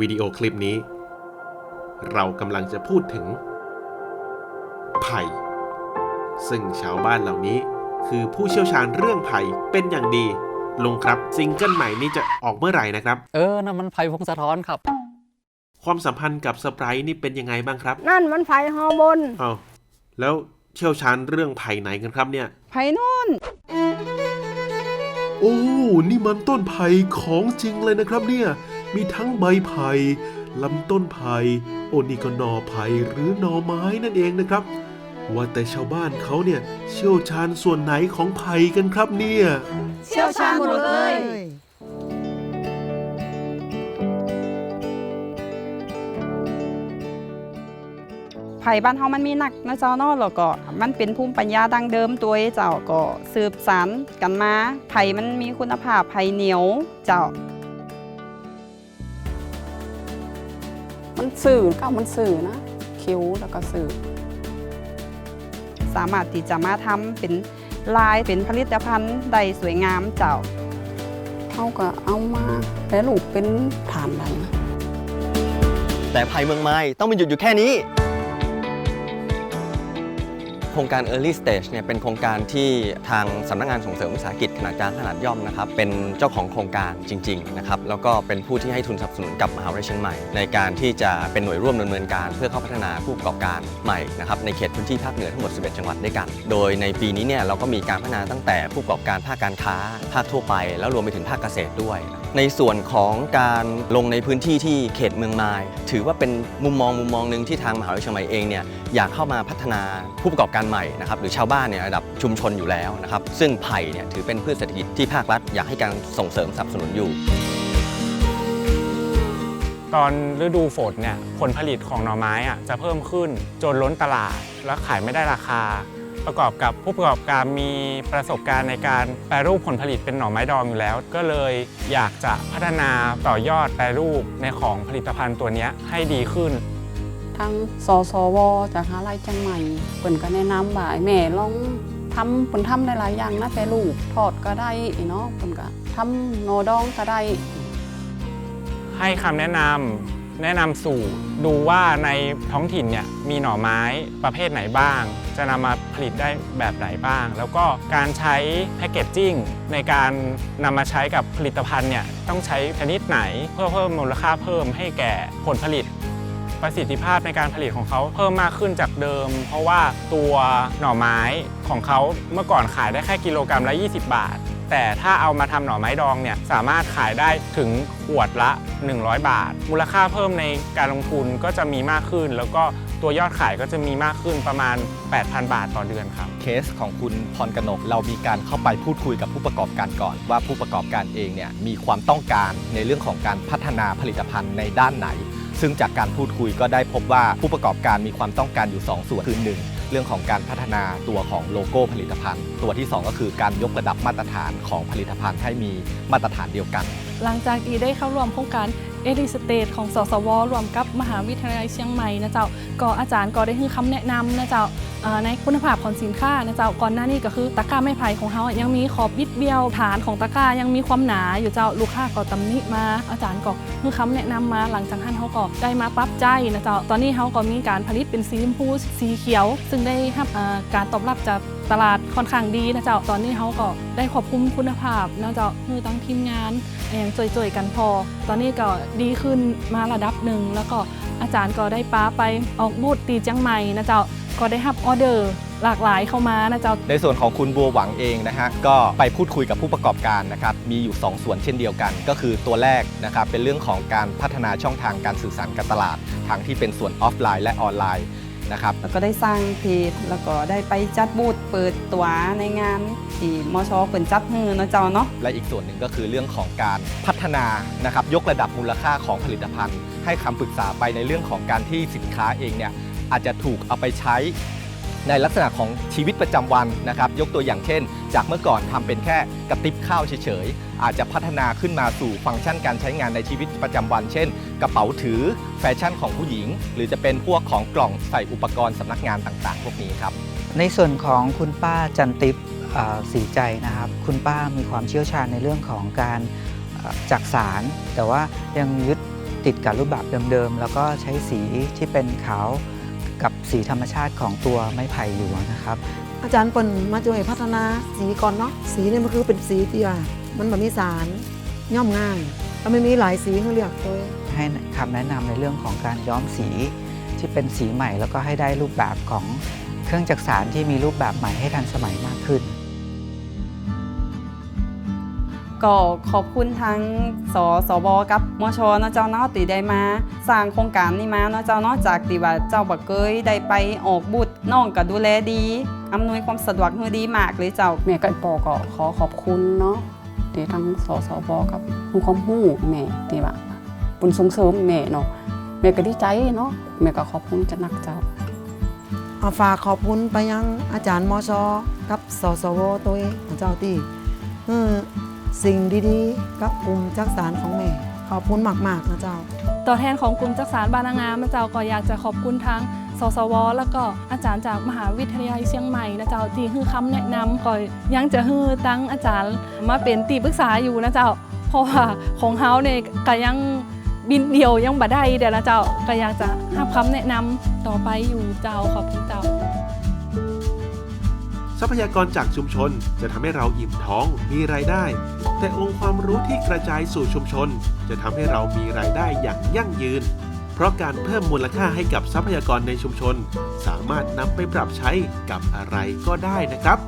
วิดีโอคลิปนี้ เรากำลังจะพูดถึง ไผ่ ซึ่งชาวบ้านเหล่านี้คือผู้เชี่ยวชาญเรื่องไผ่เป็นอย่างดี ลุงครับซิงเกิลใหม่นี้จะออกเมื่อไหร่นะครับ เออนั่นมันไผ่พงศธรครับ ความสัมพันธ์กับสไปรท์นี่เป็นยังไงบ้างครับนั่นมันไฟฮอร์โมนอ้าวแล้วเชี่ยวชาญเรื่องไผ่ไหนกันครับเนี่ยไฟนู่น โอ้ นี่มันต้นไผ่ของจริงเลยนะครับเนี่ย มีทั้งใบไผ่ลำต้นไผ่โอ้นี่ก็หน่อไผ่หรือหน่อไม้นั่นเองนะครับ ว่าแต่ชาวบ้านเขาเนี่ยเชี่ยวชาญส่วนไหนของไผ่กันครับเนี่ย เชี่ยวชาญหมดเลย ไผ่บ้านเฮามันมีหนักนะเจ้าเนาะแล้วก็มันเป็นภูมิปัญญาดั้งเดิมตัวเจ้าก็สืบสานกันมา ไผ่มันมีคุณภาพไผ่เหนียวเจ้า มันสื่อก็มันสื่อนะคิ้วแล้วก็สื่อ สามารถที่จะมาทำเป็นลายเป็นผลิตภัณฑ์ใดสวยงามเจ้าเขาก็เอามาแล้วลูกเป็นฐานใดนะแต่ภัยเมืองไม้ต้องมันหยุดอยู่แค่นี้ โครงการ Early Stage เนี่ยเป็นโครงการที่ทางสำนักงานส่งเสริมวิสาหกิจขนาดกลางขนาดย่อมนะครับเป็นเจ้าของโครงการจริงๆนะครับแล้วก็เป็นผู้ที่ให้ทุนสนับสนุนกับมหาวิทยาลัยเชียงใหม่ ในการที่จะเป็นหน่วยร่วมดำเนินการ เพื่อเข้าพัฒนาผู้ประกอบการใหม่นะครับในเขตพื้นที่ภาคเหนือทั้งหมด 11 จังหวัดด้วยกัน โดยในปีนี้เนี่ยเราก็มีการพัฒนาตั้งแต่ผู้ประกอบการภาคการค้าภาคทั่วไป แล้วรวมไปถึงภาคเกษตรด้วย ในส่วนของการลงในพื้นที่ที่เขตเมืองมาย ถือว่าเป็นมุมมองมุมมองหนึ่งที่ทางมหาวิทยาลัยเชียงใหม่เองเนี่ยอยากเข้ามาพัฒนาผู้ประกอบการใหม่นะครับหรือชาวบ้านเนี่ยระดับชุมชนอยู่แล้วนะครับซึ่งไผ่เนี่ยถือเป็นพืชเศรษฐกิจที่ภาครัฐอยากให้การส่งเสริมสนับสนุนอยู่ ตอนฤดูฝนเนี่ยผลผลิตของหน่อไม้อะจะเพิ่มขึ้นจนล้นตลาด และขายไม่ได้ราคา ประกอบกับผู้ประกอบการมีประสบการณ์ในการแปรรูปผลผลิตเป็นหน่อไม้ดองอยู่แล้ว ก็เลยอยากจะพัฒนาต่อยอดแปรรูปในของผลิตภัณฑ์ตัวนี้ให้ดีขึ้น ทางสสวจากหาลัยจังใหม่เปิ่นก็แนะนำว่าไอ้แม่ลองทำเปิ่นทำหลายอย่างนะแต่ลูกทอดก็ได้เนาะเปิ่นก็ทำโนดองก็ได้ ให้คำแนะนำแนะนำสู่ดูว่าในท้องถิ่นเนี่ยมีหน่อไม้ประเภทไหนบ้าง จะนำมาผลิตได้แบบไหนบ้าง แล้วก็การใช้แพคเกจจิ้งในการนำมาใช้กับผลิตภัณฑ์เนี่ยต้องใช้ชนิดไหน เพื่อเพิ่มมูลค่าเพิ่มให้แก่ผลผลิต ประสิทธิภาพในการผลิตของเขาเพิ่มมากขึ้นจากเดิม เพราะว่าตัวหน่อไม้ของเขาเมื่อก่อนขายได้แค่กิโลกรัมละ 20 บาท แต่ถ้าเอามาทำหน่อไม้ดองเนี่ยสามารถขายได้ถึงขวดละ 100 บาท มูลค่าเพิ่มในการลงทุนก็จะมีมากขึ้น แล้วก็ตัวยอดขายก็จะมีมากขึ้นประมาณ 8,000 บาทต่อเดือนครับ เคสของคุณพรกนกเรามีการเข้าไปพูดคุยกับผู้ประกอบการก่อน ว่าผู้ประกอบการเองเนี่ยมีความต้องการในเรื่องของการพัฒนาผลิตภัณฑ์ในด้านไหน ซึ่งจากการพูดคุยก็ได้พบว่าผู้ประกอบการมีความต้องการอยู่ 2 ส่วนคือหนึ่งเรื่องของการพัฒนาตัวของโลโก้ผลิตภัณฑ์ ตัวที่ 2 ก็คือการยกระดับมาตรฐานของผลิตภัณฑ์ให้มีมาตรฐานเดียวกัน หลังจากที่ได้เข้าร่วมโครงการเอริสเตทของสสวรวมกับมหาวิทยาลัยเชียงใหม่นะเจ้าก็อาจารย์ก็ได้ให้คำแนะนำนะเจ้า ในคุณภาพของสินค้านะเจ้าก่อนหน้านี้ก็คือตะกร้าไม้ไผ่ของเขายังมีขอบบิดเบี้ยวฐานของตะกร้ายังมีความหนาอยู่เจ้าลูกค้าก็ตำหนิมาอาจารย์ก็ให้คำแนะนำมาหลังจากนั้นเขาก็ได้มาปรับใจนะเจ้าตอนนี้เขาก็มีการผลิตเป็นสีชมพูสีเขียว ซึ่งได้รับการตอบรับจากตลาดค่อนข้างดีนะเจ้าตอนนี้เขาก็ได้ควบคุมคุณภาพนะเจ้าคือตั้งทีมงานอย่างจ่อยๆกันพอ ตอนนี้ก็ดีขึ้นมาระดับหนึ่งแล้วก็อาจารย์ก็ได้ป้าไปออกบูธตีจียงใหม่นะเจ้า ก็ได้รับออเดอร์หลากหลายเข้ามานะเจ้า ในส่วนของคุณบัวหวังเองนะฮะก็ไปพูดคุยกับผู้ประกอบการนะครับมีอยู่ 2 ส่วนเช่นเดียวกัน ก็คือตัวแรกนะครับเป็นเรื่องของการพัฒนาช่องทางการสื่อสารการตลาดทั้งที่เป็นส่วนออฟไลน์และออนไลน์นะครับแล้วก็ได้สร้างเพจแล้วก็ได้ไปจัดบูธเปิดตัวในงานที่มชเปิดจัดฮือนะเจ้าเนาะและอีกส่วนหนึ่งก็คือเรื่องของการพัฒนานะครับยกระดับมูลค่าของผลิตภัณฑ์ ให้คำปรึกษาไปในเรื่องของการที่สินค้าเองเนี่ย อาจจะถูกเอาไปใช้ในลักษณะของชีวิตประจำวันนะครับ ยกตัวอย่างเช่น จากเมื่อก่อนทำเป็นแค่กระติบข้าวเฉยๆ อาจจะพัฒนาขึ้นมาสู่ฟังก์ชันการใช้งานในชีวิตประจำวัน เช่น กระเป๋าถือแฟชั่นของผู้หญิง หรือจะเป็นพวกของกล่องใส่อุปกรณ์สำนักงานต่างๆ พวกนี้ครับ ในส่วนของคุณป้าจันติปสีใจนะครับ คุณป้ามีความเชี่ยวชาญในเรื่องของการจักสาร แต่ว่ายังยึดติดกับรูปแบบเดิมๆ แล้วก็ใช้สีที่เป็นขาว กับสีธรรมชาติของตัวไม้ไผ่อยู่นะครับ อาจารย์เปิ่นมาช่วยพัฒนาสีก่อนเนาะสีเนี่ยมันคือเป็นสีที่ว่ามันแบบมีสารย่อมง่ายแล้วไม่มีหลายสีให้เลือกเลยให้คำแนะนำในเรื่องของการย้อมสีที่เป็นสีใหม่แล้วก็ให้ได้รูปแบบของเครื่องจักสารที่มีรูปแบบใหม่ให้ทันสมัยมากขึ้น ก็ขอบคุณทั้งสสบกับมชเนาะเจ้าเนาะตีได้มา สร้างโครงการนี้มาเนาะเจ้าเนาะจากที่ว่าเจ้าบ่เคยได้ไปออกบุตรน้องก็ดูแลดีอำนวยความสะดวกให้ดีมากเลยเจ้าแม่กับปอก็ขอขอบคุณเนาะที่ทั้งสสบกับผู้ความหู้แม่ที่ว่าปุ่นส่งเสริมแม่เนาะแม่ก็ดีใจเนาะแม่ก็ขอบคุณจะนักเจ้าเอาฝากขอบคุณไปยังอาจารย์มชกับสสวตัวเองของเจ้าที่เออ สิ่งดีๆกับกลุ่มจักสารของแม่ ขอบคุณมากๆนะเจ้า ตัวแทนของกลุ่มจักสารบานางามนะเจ้าก็อยากจะขอบคุณทั้งสสว แล้วก็อาจารย์จากมหาวิทยาลัยเชียงใหม่นะเจ้าที่ให้คำแนะนำก็ยังจะให้ตั้งอาจารย์มาเป็นตีปรึกษาอยู่นะเจ้า เพราะว่าของเฮาเนี่ยก็ยังบินเดียวยังบ่ได้เดี๋ยวนะเจ้าก็อยากจะให้คำแนะนำต่อไปอยู่เจ้าขอบคุณเจ้า ทรัพยากรจากชุมชนจะทำให้เราอิ่มท้องมีรายได้ แต่องค์ความรู้ที่กระจายสู่ชุมชน จะทำให้เรามีรายได้อย่างยั่งยืน เพราะการเพิ่มมูลค่าให้กับทรัพยากรในชุมชน สามารถนำไปปรับใช้กับอะไรก็ได้นะครับ